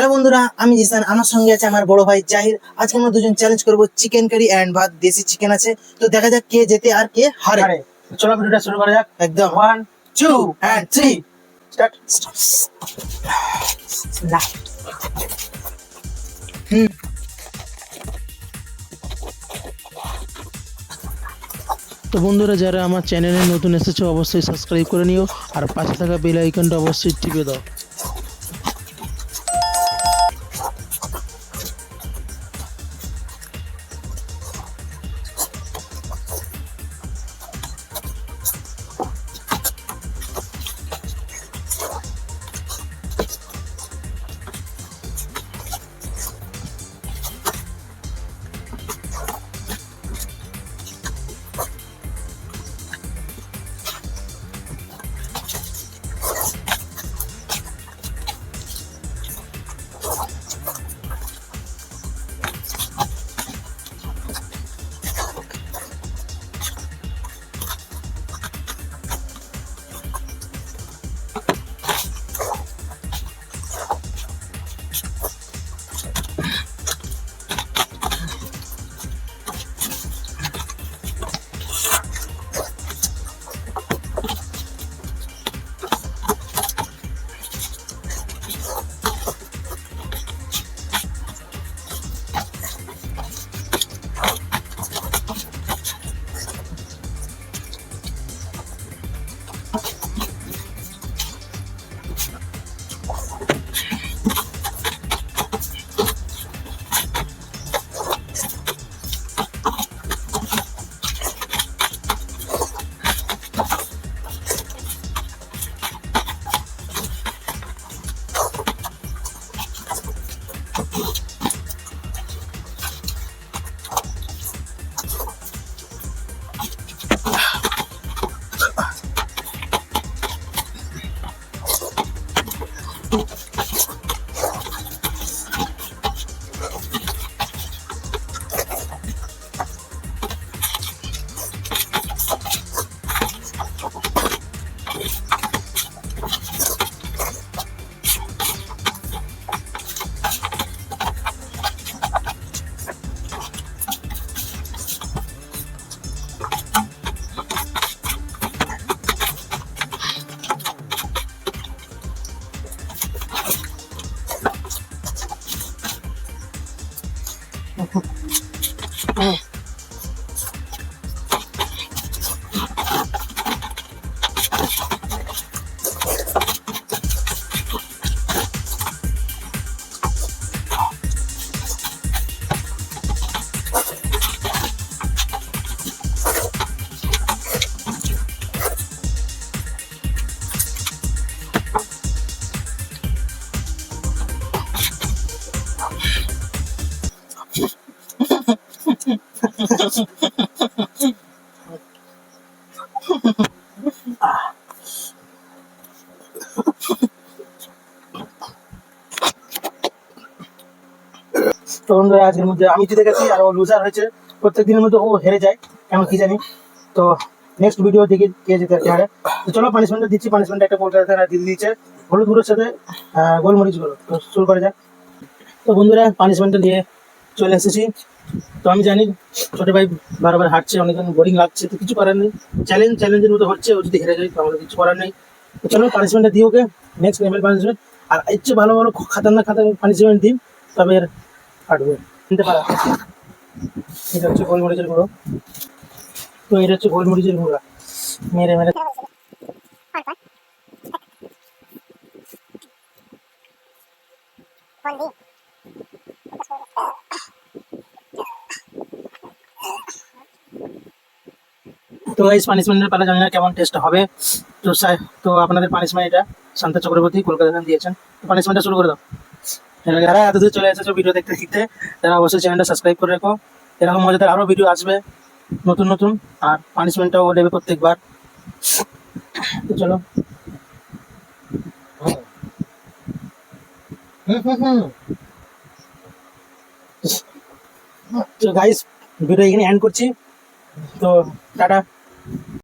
Hello বন্ধুরা আমি জিসান। আমার সঙ্গে আছে আমার বড় ভাই জাহির। আজকে আমরা দুজন চ্যালেঞ্জ করব চিকেন কারি এন্ড ভাত দেশি চিকেন আছে। তো দেখা যাক কে জেতে আর কে হারে। চলো ভিডিওটা শুরু করা যাক। একদম। One two and three start না হুম তো বন্ধুরা যারা আমার চ্যানেলে নতুন এসেছ অবশ্যই সাবস্ক্রাইব করে নিও। আর পাশে থাকা বেল আইকনটা অবশ্যই টিপে দাও। Good. 看 আজকের মধ্যে আমি জিতে গেছি, আর ও লুজার হয়েছে। প্রত্যেক দিনের মধ্যে ও হেরে যায়, কেন কি জানি। তো নেক্সট ভিডিও দেখি কে কে হারে। তো চলো দিচ্ছি। পানিশমেন্ট একটা দিয়ে দিয়েছে। হলুদ গুঁড়োর সাথে গোলমরিচ গুঁড়ো। তো শুরু করা যাক। তো বন্ধুরা পানিশমেন্টটা নিয়ে চলে এসেছি। তো আমি জানি ছোট ভাই বারবার হাঁটছে, অনেকজন বোরিং লাগছে, তো কিছু করার নেই। চ্যালেঞ্জ চ্যালেঞ্জের মতো হচ্ছে, ও যদি হেরে যায়, তো আমাদের কিছু করার নেই। তো চলো পানিশমেন্টটা দিই ওকে। নেক্সট লেভেল পানিশমেন্ট আর এর চেয়ে ভালো ভালো খাতারনাক খাতারনাক পানিশমেন্ট দিন তবে এর হাঁটবে। নিতে পারা এটা হচ্ছে গোলমরিচের গুঁড়ো। তো এটা হচ্ছে গোলমরিচের গুঁড়ো। মেরে মেরে। তো এই পানিশমেন্টের পালা জানি না কেমন টেস্ট হবে। তো তো আপনাদের পানিশমেন্ট এটা শান্ত চক্রবর্তী কলকাতা দিয়েছেন। পানিশমেন্টটা শুরু করে দাও। যারা এতদূর চলে এসেছ ভিডিও দেখতে দেখতে, তারা অবশ্যই চ্যানেলটা সাবস্ক্রাইব করে রাখো। এরকম মজাদার আরও ভিডিও আসবে, নতুন নতুন। আর পানিশমেন্টটাও দেবে প্রত্যেকবার। তো চলো। তো গাইস ভিডিও এখানে এন্ড করছি। তো টাটা।